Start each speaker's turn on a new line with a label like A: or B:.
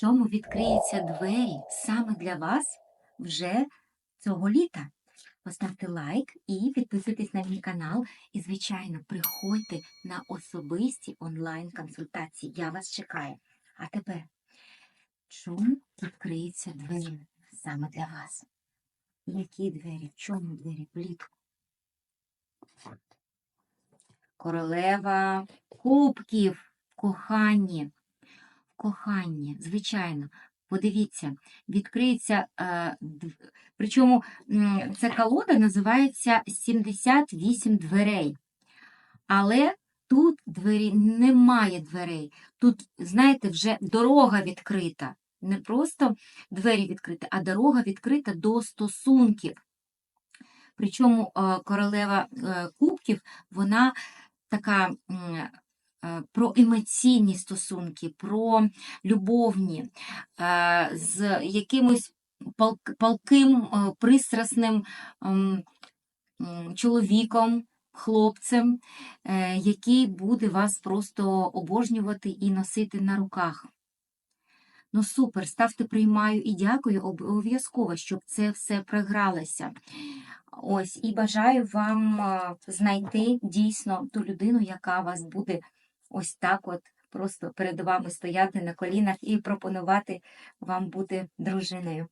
A: чому відкриються двері саме для вас вже цього літа. Поставте лайк і підписуйтесь на мій канал. І, звичайно, приходьте на особисті онлайн-консультації. Я вас чекаю. А тепер, чому відкриються двері саме для вас? Які двері? В чому двері влітку? Королева кубків в коханні. В коханні, звичайно. Подивіться, відкриється, е, причому ця колода називається 78 дверей. Але тут двері немає дверей. Тут, знаєте, вже дорога відкрита. Не просто двері відкриті, а дорога відкрита до стосунків. Причому е, королева е, кубків, вона така про емоційні стосунки, про любовні, е, з якимось палким, е, пристрасним ем, чоловіком, хлопцем, е, який буде вас просто обожнювати і носити на руках. Ну супер, ставте приймаю і дякую обов'язково, щоб це все програлося. Ось, і бажаю вам знайти дійсно ту людину, яка вас буде ось так от просто перед вами стояти на колінах і пропонувати вам бути дружиною.